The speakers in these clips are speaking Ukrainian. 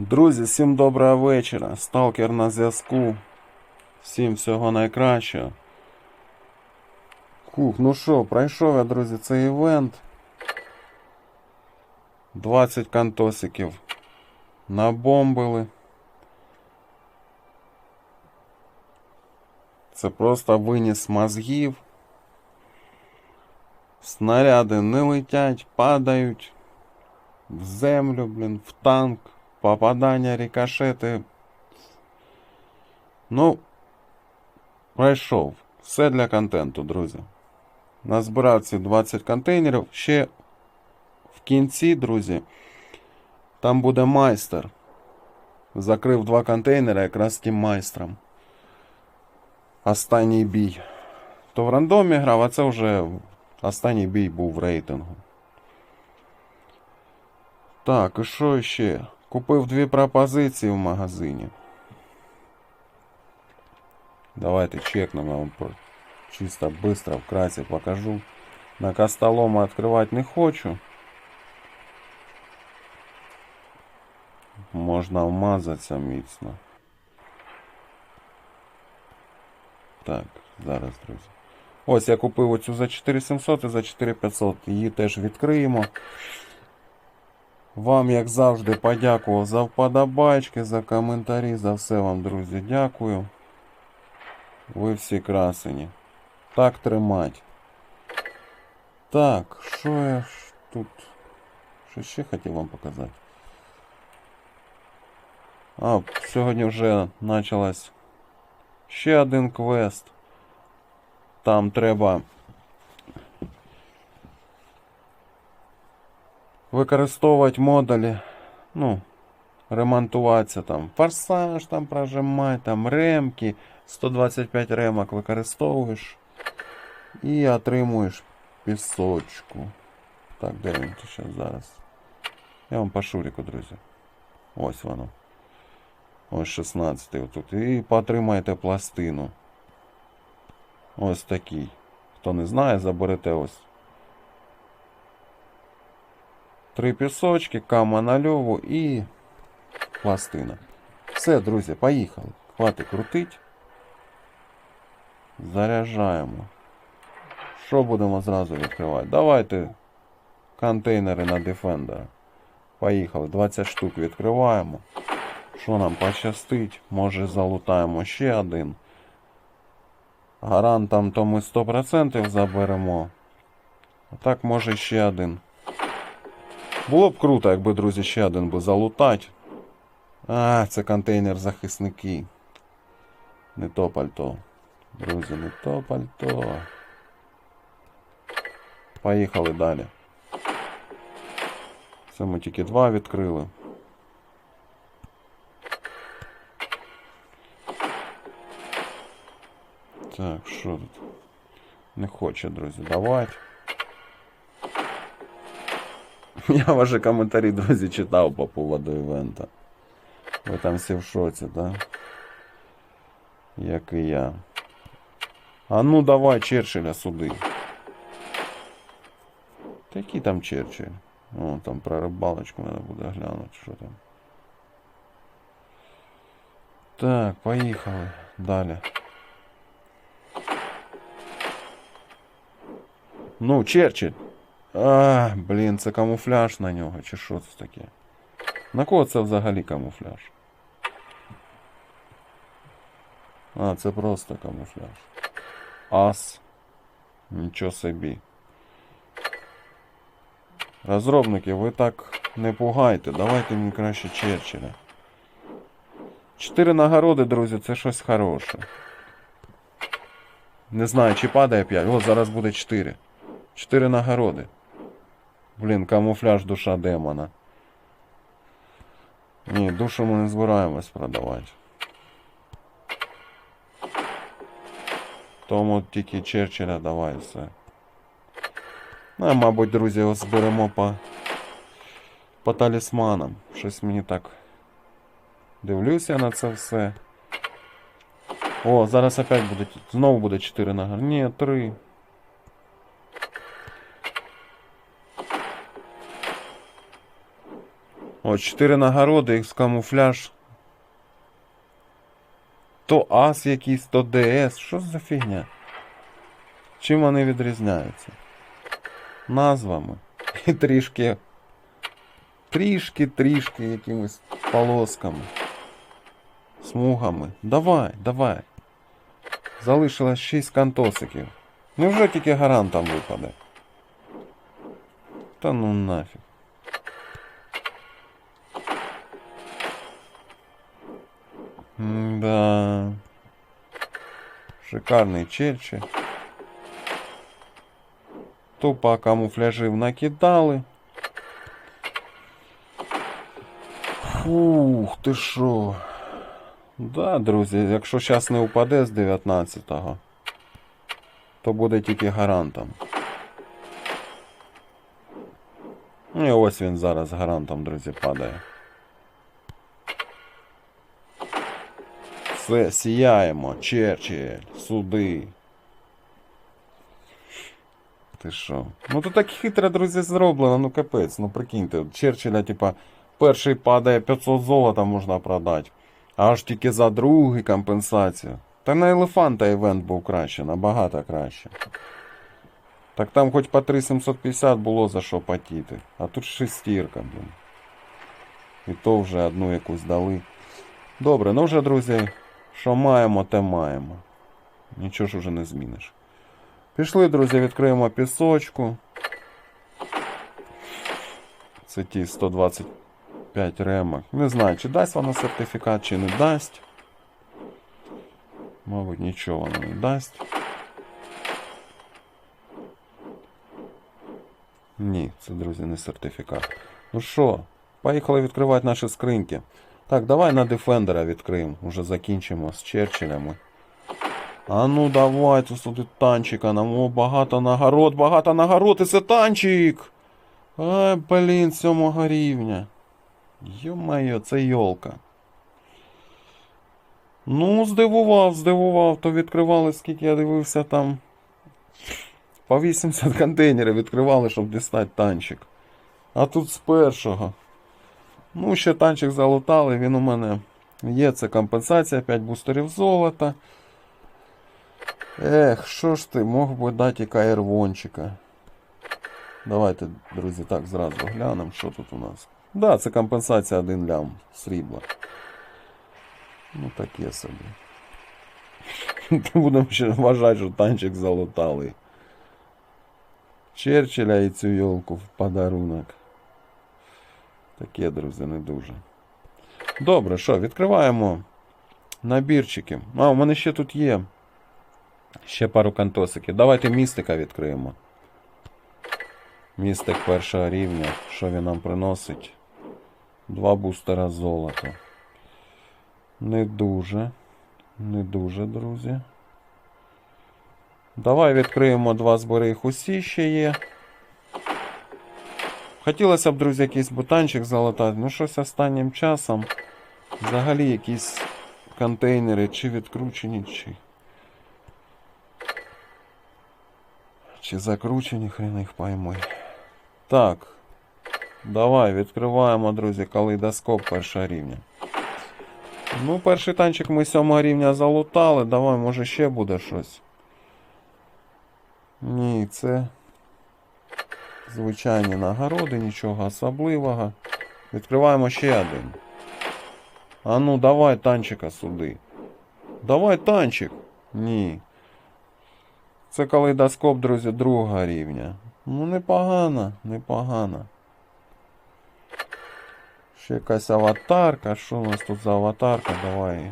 Друзі, всім доброго вечора. Сталкер на зв'язку. Всім всього найкращого. Хух, ну що, пройшов я, друзі, цей івент. 20 кантосиків набомбили. Це просто виніс мозгів. Снаряди не летять, падають в землю, блін, в танк, попадання, рикошети. Ну, пройшов. Все для контенту, друзі. Назбирав ці 20 контейнерів. Ще в кінці, друзі, там буде майстер. Закрив два контейнери якраз тим майстром. Останній бій. То в рандомі грав, а це вже останній бій був в рейтингу. Так, і що ще? Купив дві пропозиції в магазині. Давайте чекнемо, я вам чисто быстро вкратце покажу. На костолома открывать не хочу. Можна вмазатися міцно. Так, зараз, друзі. Ось я купив оцю за 4700 і за 4500. Її теж відкриємо. Вам, як завжди, подякував за вподобайки, за коментарі, за все вам, друзі, дякую. Ви всі красені. Так тримать. Так, що я тут? Що ще хотів вам показати? А, сьогодні вже почалась ще один квест. Там треба використовувати модулі, ну, ремонтуватися там. Форсаж там прожимати, там ремки, 125 ремок використовуєш і отримуєш пісочку. Так, де він ще зараз? Я вам по шурику, друзі. Ось воно. Ось 16 отут. І потримаєте пластину. Ось такий. Хто не знає, заберете ось. Три пісочки, кама на льову і пластина. Все, друзі, поїхали. Хватить крутить. Заряджаємо. Що будемо зразу відкривати? Давайте контейнери на Defender. Поїхали. 20 штук відкриваємо. Що нам пощастить? Може залутаємо ще один. Гарантом то ми 100% заберемо. А так може ще один. Було б круто, якби, друзі, ще один би залутати. А, це контейнер захисники. Не то пальто. Друзі, не то пальто. Поїхали далі. Це ми тільки два відкрили. Так, що тут? Не хоче, друзі, давати. Я ваші коментарі, друзі, читав по поводу івента. Ви там всі в шоці, да? Як і я. А ну давай Черчилля сюди. Та який там Черчилль? О, там про рибалочку треба буде глянути, що там. Так, поїхали. Далі. Ну, Черчилль. А, блін, це камуфляж на нього, чи що це таке? На кого це взагалі камуфляж? А, це просто камуфляж. Ас. Нічого собі. Розробники, ви так не пугайте. Давайте мені краще Черчилля. Чотири нагороди, друзі, це щось хороше. Не знаю, чи падає 5. О, зараз буде 4. 4 нагороди. Блін, камуфляж душа демона. Ні, душу ми не збираємось продавати. Тому тільки Черчилля давай все. Ну, а, мабуть, друзі, ось зберемо по, по талісманам. Щось мені так. Дивлюся на це все. О, зараз опять буде. Знову буде 4 нагороди. Ні, 3. О, 4 нагороди, X камуфляж. То ас якийсь, то ДС. Що за фігня? Чим вони відрізняються? Назвами. І трішки. Трішки, трішки якимись полосками. Смугами. Давай, давай. Залишилось 6 кантосиків. Невже тільки гарантом випаде? Та ну нафіг. Да. Шикарний. Тупо камуфляжів накидали. Фух, ти що? Да, друзі, якщо зараз не упаде з 19-го, то буде тільки гарантом. Ну і ось він зараз гарантом, друзі, падає. Все, сіяємо, Черчилль, суди. Ти що? Ну то так хитро, друзі, зроблено, ну капець, ну прикиньте, Черчилля, типа, перший падає 500 золота можна продати. Аж тільки за другий компенсацію. Та на елефанта івент був краще, набагато краще. Так там хоч по 3750 було за що потіти. А тут шестірка, блін. І то вже одну якусь дали. Добре, ну вже, друзі, що маємо, те маємо. Нічого ж уже не зміниш. Пішли, друзі, відкриємо пісочку. Це ті 125 ремок. Не знаю, чи дасть вона сертифікат, чи не дасть. Мабуть, нічого вона не дасть. Ні, це, друзі, не сертифікат. Ну що, поїхали відкривати наші скриньки. Так, давай на Defender відкриємо. Уже закінчимо з Черчиллями. А ну давайте сюди танчика. Нам о, багато нагород, багато нагород, і це танчик. Ай, блін, сьомого рівня. Йо-моє, це йолка. Ну, здивував, здивував, то відкривали, скільки я дивився там. По 80 контейнерів відкривали, щоб дістати танчик. А тут з першого. Ну, ще танчик залутали, він у мене є. Це компенсація, 5 бустерів золота. Ех, що ж ти, мог би дати каєрвончика. Давайте, друзі, так зразу глянемо, що тут у нас. Да, це компенсація 1 лям срібла. Ну таке собі. Будемо ще вважати, що танчик залутали. Черчилля і цю йолку в подарунок. Таке, друзі, не дуже. Добре, що, відкриваємо набірчики. А, у мене ще тут є. Ще пару кантосиків. Давайте містика відкриємо. Містик першого рівня. Що він нам приносить? Два бустера золота. Не дуже. Не дуже, друзі. Давай відкриємо два збори їх усі ще є. Хотілося б, друзі, якийсь бутанчик залатати. Ну щось останнім часом. Взагалі якісь контейнери чи відкручені, чи. Чи закручені, хрен їх пойми. Так. Давай, відкриваємо, друзі, калейдоскоп першого рівня. Ну, перший танчик ми сьомого рівня залутали. Давай, може ще буде щось. Ні, це звичайні нагороди, нічого особливого. Відкриваємо ще один. А ну, давай танчика сюди. Давай танчик. Ні. Це калейдоскоп, друзі, другого рівня. Ну, непогано, непогано. Ще якась аватарка. Що у нас тут за аватарка? Давай.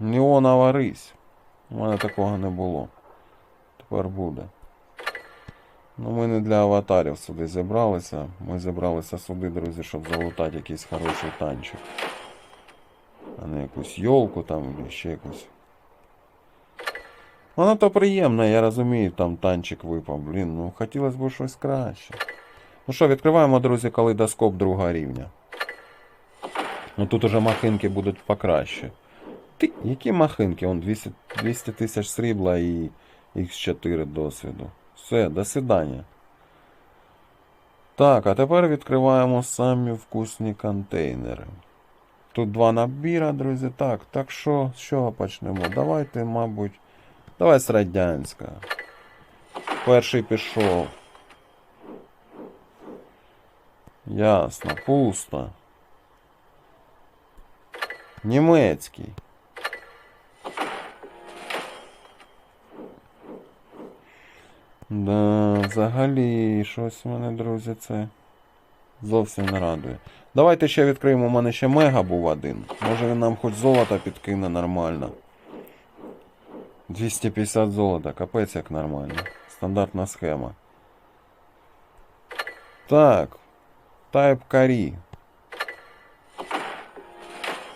Неонова рись. У мене такого не було. Тепер буде. Ну, ми не для аватарів сюди зібралися. Ми зібралися сюди, друзі, щоб залутати якийсь хороший танчик. А не якусь йолку там або ще якусь. Воно то приємно, я розумію, там танчик випав. Блін, ну хотілося б щось краще. Ну що, відкриваємо, друзі, калейдоскоп другого рівня. Ну тут уже махинки будуть покраще. Ти, які махинки? Он 200 200 тисяч срібла і Х4 досвіду. Все, до свидання. Так, а тепер відкриваємо самі вкусні контейнери. Тут два набіра, друзі. Так, так що, з чого почнемо? Давайте, мабуть. Давай з радянська. Перший пішов. Ясно, пусто. Німецький. Да, взагалі, щось мене, друзі, це зовсім не радує. Давайте ще відкриємо. У мене ще мега був один. Може він нам хоч золото підкине нормально. 250 золота, капець як нормально. Стандартна схема. Так. Type Карі.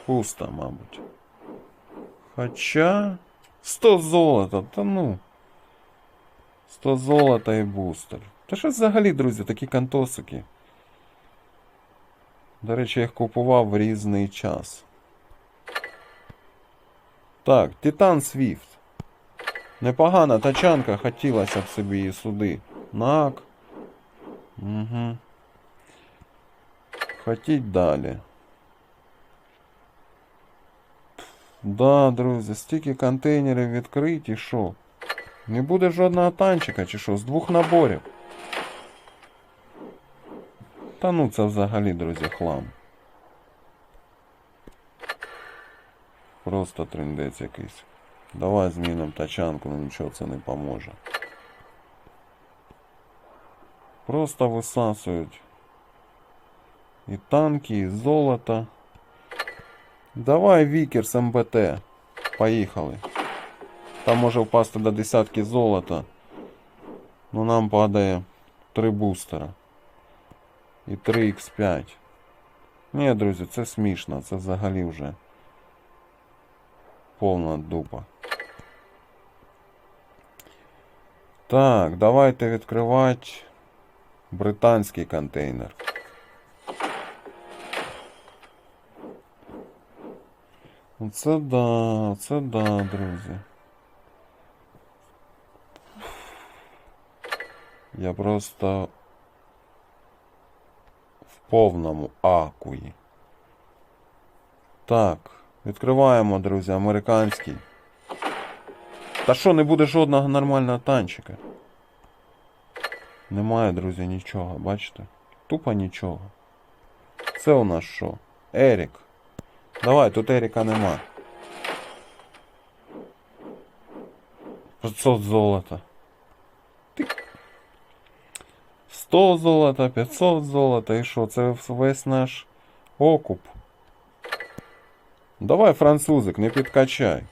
Пусто, мабуть. Хоча. 100 золота, та ну. 100 золота і бустер. Та що взагалі, друзі, такі кантосики. До речі, я їх купував в різний час. Так, Титан Свіфт. Непогана тачанка, хотілося б собі її сюди. Нак. Угу. Хотіть далі. Да, друзі, стільки контейнерів відкриті, що? Не буде жодного танчика, чи що, з двох наборів. Та ну це взагалі, друзі, хлам. Просто трендець якийсь. Давай змінимо тачанку, ну нічого це не поможе. Просто висасують. І танки, і золото. Давай Вікерс МБТ. Поїхали. Там може впасти до десятки золота. Ну нам падає 3 бустера. І 3х5. Ні, друзі, це смішно, це взагалі вже повна дупа. Так, давайте відкривати британський контейнер. Це да, це да, друзі. Я просто в повному акуї. Так, відкриваємо, друзі, американський. Та що, не буде жодного нормального танчика? Немає, друзі, нічого, бачите? Тупо нічого. Це у нас що? Ерік. Давай, тут Еріка нема. 500 золота. Ти 100 золота, 500 золота і що? Це весь наш окуп. Давай, французик, не підкачай.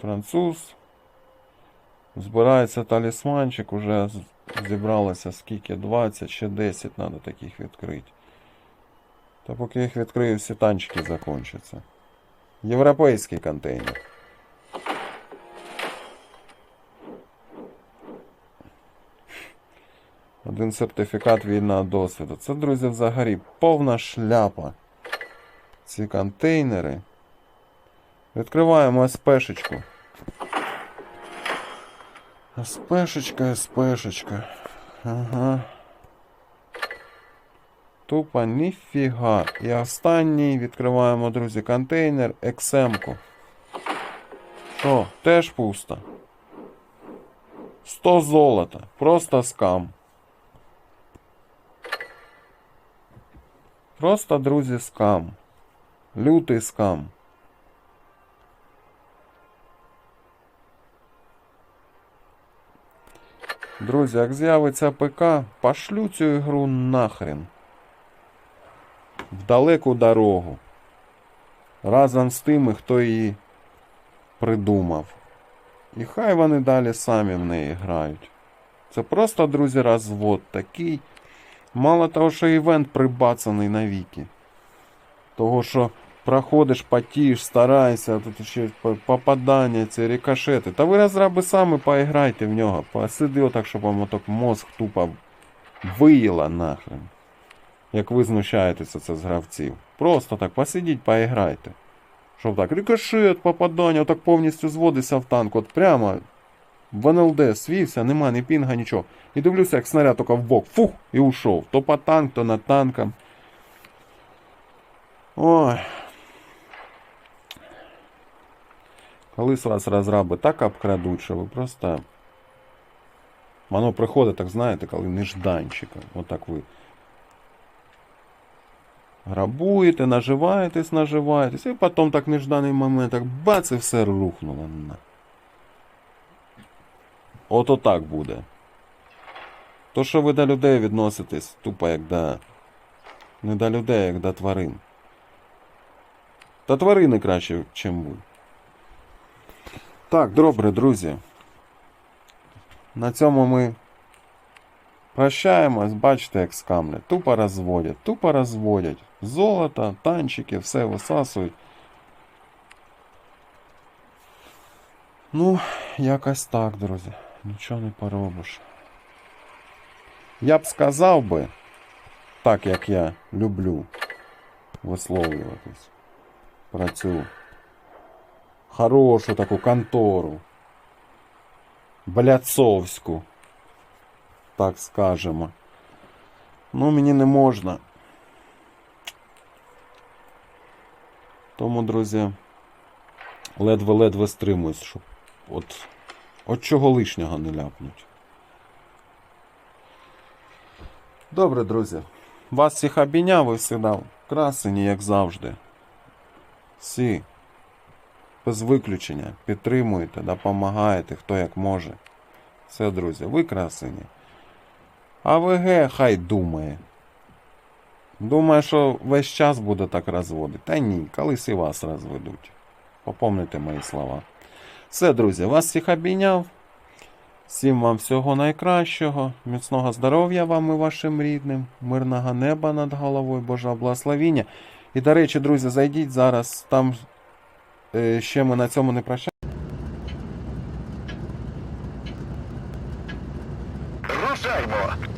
Француз. Збирається талісманчик, уже зібралося скільки? 20, ще 10 треба таких відкрити. Та поки їх відкрию, всі танчики закончаться. Європейський контейнер. Один сертифікат вільного досвіду. Це, друзі, взагалі повна шляпа. Ці контейнери. Відкриваємо СПшечку. СПшечка, СПшечка. Ага. Тупо ніфіга. І останній відкриваємо, друзі, контейнер XM-ку. Що, теж пусто. 100 золота. Просто скам. Просто, друзі, скам. Лютий скам. Друзі, як з'явиться ПК, пошлю цю ігру нахрен. В далеку дорогу. Разом з тими, хто її придумав. І хай вони далі самі в неї грають. Це просто, друзі, розвод такий. Мало того, що івент прибацаний навіки. Того, що проходиш, потієш, стараєшся, тут ще попадання, ці рикошети. Та ви розраби самі поіграйте в нього. Посиди отак, щоб вам отак мозг тупо виїла нахрен. Як ви знущаєтеся це з гравців. Просто так посидіть, поіграйте. Щоб так, рикошет, попадання, отак повністю зводиться в танк. От прямо в НЛД свівся, нема ні пінга, нічого. І дивлюся, як снаряд тільки в бок, фух, і ушов. То по танк, то над танком. Ой. Колись вас розраби так обкрадуть, що ви просто. Воно приходить, так знаєте, коли нежданчика. Отак ви грабуєте, наживаєтесь, наживаєтесь, і потім так нежданий момент, так бац, і все рухнуло. Ото так буде. То, що ви до людей відноситесь, тупо як до. Не до людей, як до тварин. Та тварини краще, чим ви. Так, добре, друзі. На цьому ми прощаємось, бачите, як скамлять. Тупо розводять, тупо розводять. Золото, танчики, все висасують. Ну, якось так, друзі. Нічого не поробиш. Я б сказав би, так як я люблю висловлюватись про цю хорошу таку контору. Бляцовську, так скажемо. Ну, мені не можна. Тому, друзі, ледве-ледве стримуюсь, щоб от, от чого лишнього не ляпнуть. Добре, друзі. Вас всіх обійняв, ви всегда красені, як завжди. Всі без виключення підтримуєте, допомагаєте, хто як може. Все, друзі, ви красені. А ВГ хай думає. Думає, що весь час буде так розводити. Та ні, колись і вас розведуть. Попомните мої слова. Все, друзі, вас всіх обійняв. Всім вам всього найкращого, міцного здоров'я вам і вашим рідним, мирного неба над головою, Божого благословіння. І, до речі, друзі, зайдіть зараз, там е, ще ми на цьому не прощаємося. Рушаймо!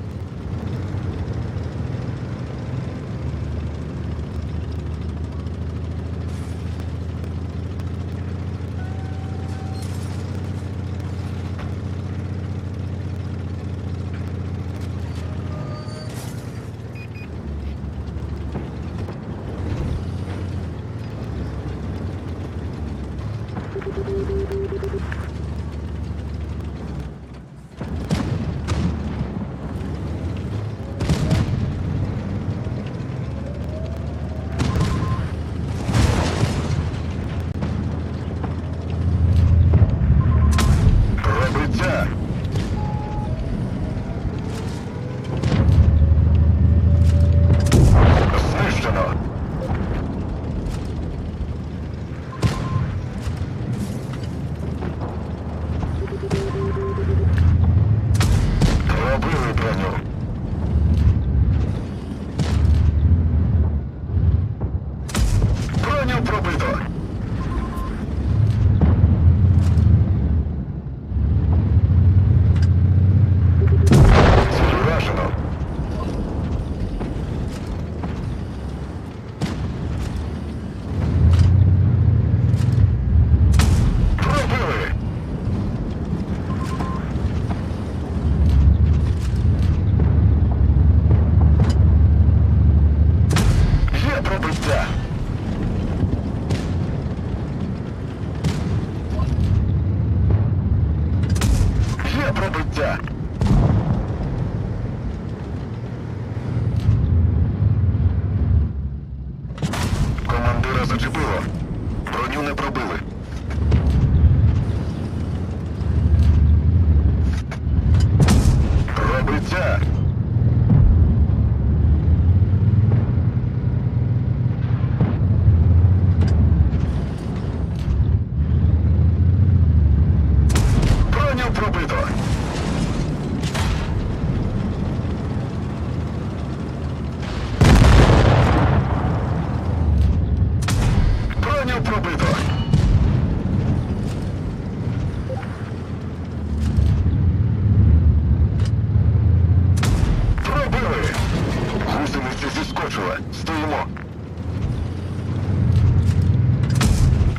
Зіскочила. Стоїмо.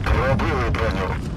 Пробили броню.